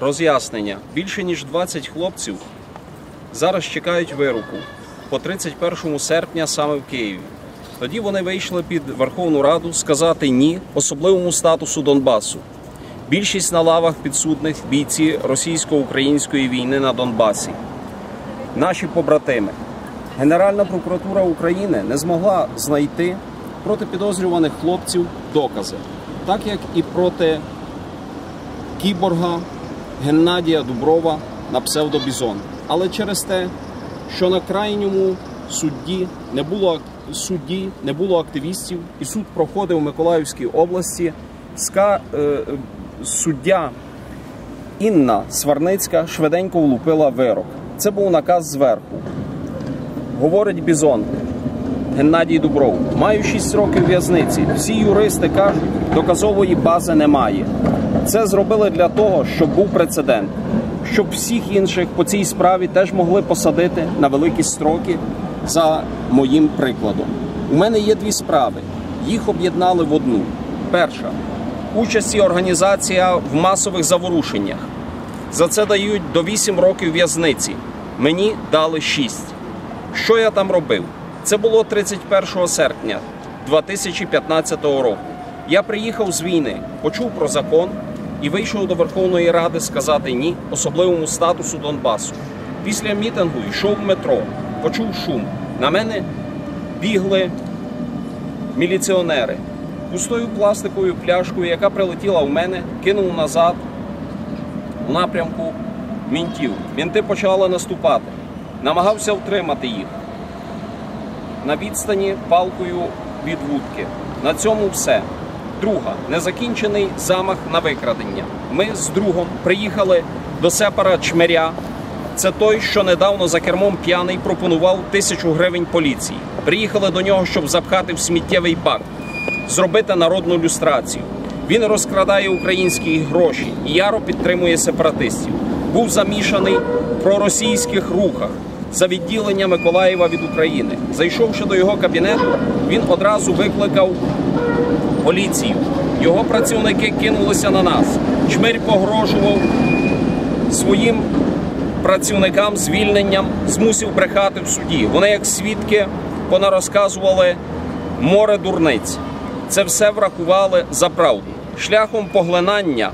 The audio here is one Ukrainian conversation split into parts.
роз'яснення. Більше ніж 20 хлопців зараз чекають вироку по 31 серпня саме в Києві. Тоді вони вийшли під Верховну Раду сказати ні особливому статусу Донбасу. Більшість на лавах підсудних бійці російсько-української війни на Донбасі. Наші побратими. Генеральна прокуратура України не змогла знайти проти підозрюваних хлопців докази, так як і проти кіборга Геннадія Дуброва на псевдобізон. Але через те, що на крайньому судді не було судді, не було активістів, і суд проходив у Миколаївській області. Ска, е, суддя Інна Сварницька швиденько влупила вирок. Це був наказ зверху. Говорить Бізон Геннадій Дубров. Маю 6 років в'язниці. Всі юристи кажуть, доказової бази немає. Це зробили для того, щоб був прецедент, щоб всіх інших по цій справі теж могли посадити на великі строки за моїм прикладом. У мене є дві справи. Їх об'єднали в одну. Перша участь і організація в масових заворушеннях. За це дають до 8 років в'язниці. Мені дали 6. Що я там робив? Це було 31 серпня 2015 року. Я приїхав з війни, почув про закон і вийшов до Верховної Ради сказати ні особливому статусу Донбасу. Після мітингу йшов в метро, почув шум. На мене бігли міліціонери. Пустою пластиковою пляшкою, яка прилетіла в мене, кинув назад у напрямку мінтів. Мінти почали наступати. Намагався втримати їх на відстані палкою від вудки. На цьому все. Друга незакінчений замах на викрадення. Ми з другом приїхали до сепара Чмеря. Це той, що недавно за кермом п'яний пропонував тисячу гривень поліції. Приїхали до нього, щоб запхати в сміттєвий бак, зробити народну люстрацію. Він розкрадає українські гроші і яро підтримує сепаратистів. Був замішаний в проросійських рухах за відділення Миколаєва від України. Зайшовши до його кабінету, він одразу викликав поліцію. Його працівники кинулися на нас. Чмирь погрожував своїм працівникам звільненням, змусив брехати в суді. Вони, як свідки, понарозказували море дурниць. Це все врахували за правду. Шляхом поглинання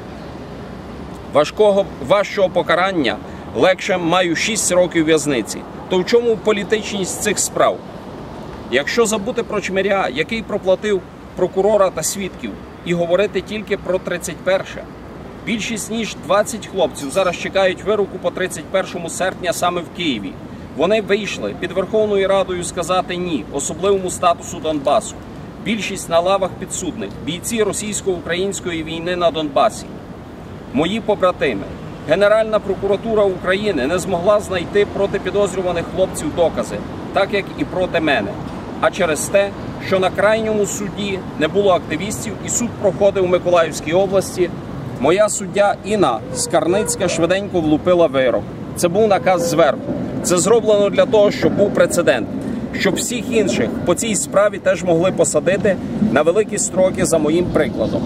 важкого важчого покарання легше маю 6 років в'язниці. То в чому політичність цих справ? Якщо забути про чмиря, який проплатив прокурора та свідків, і говорити тільки про 31-ше, більшість ніж 20 хлопців зараз чекають вироку по 31 серпня саме в Києві. Вони вийшли під Верховною Радою сказати ні особливому статусу Донбасу. Більшість на лавах підсудних, бійці російсько-української війни на Донбасі. Мої побратими. Генеральна прокуратура України не змогла знайти проти підозрюваних хлопців докази, так як і проти мене. А через те, що на крайньому суді не було активістів, і суд проходив у Миколаївській області. Моя суддя Інна Скарницька швиденько влупила вирок. Це був наказ зверху. Це зроблено для того, щоб був прецедент, щоб всіх інших по цій справі теж могли посадити на великі строки за моїм прикладом.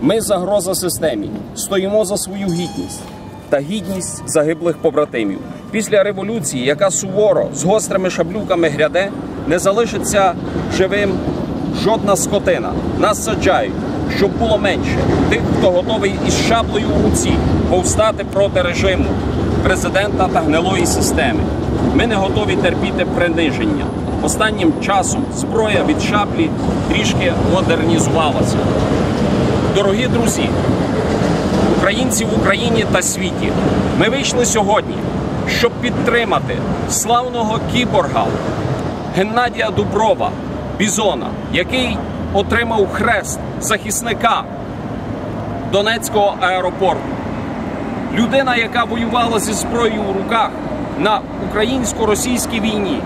Ми загроза системі, стоїмо за свою гідність та гідність загиблих побратимів. Після революції, яка суворо з гострими шаблюками гряде, не залишиться живим жодна скотина. Нас саджають, щоб було менше тих, хто готовий із шаблею у руці повстати проти режиму президента та гнилої системи. Ми не готові терпіти приниження. Останнім часом зброя від шаблі трішки модернізувалася. Дорогі друзі, українці в Україні та світі, ми вийшли сьогодні, щоб підтримати славного кіборга Геннадія Дуброва, Бізона, який отримав хрест захисника Донецького аеропорту. Людина, яка воювала зі зброєю у руках на українсько-російській війні.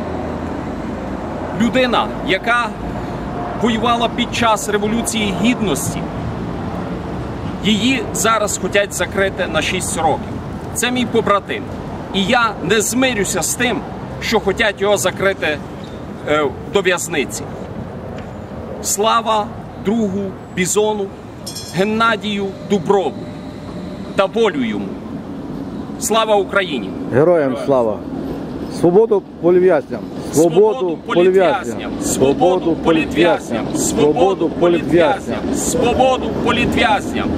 Людина, яка воювала під час Революції Гідності. Її зараз хочуть закрити на 6 років. Це мій побратим. І я не змирюся з тим, що хочуть його закрити до в'язниці. Слава другу Бізону Геннадію Дуброву. та волю йому. Слава Україні! Героям слава! Свободу політв'язням! Свободу політв'язням! Свободу політв'язням! Свободу політв'язням! Свободу політв'язням!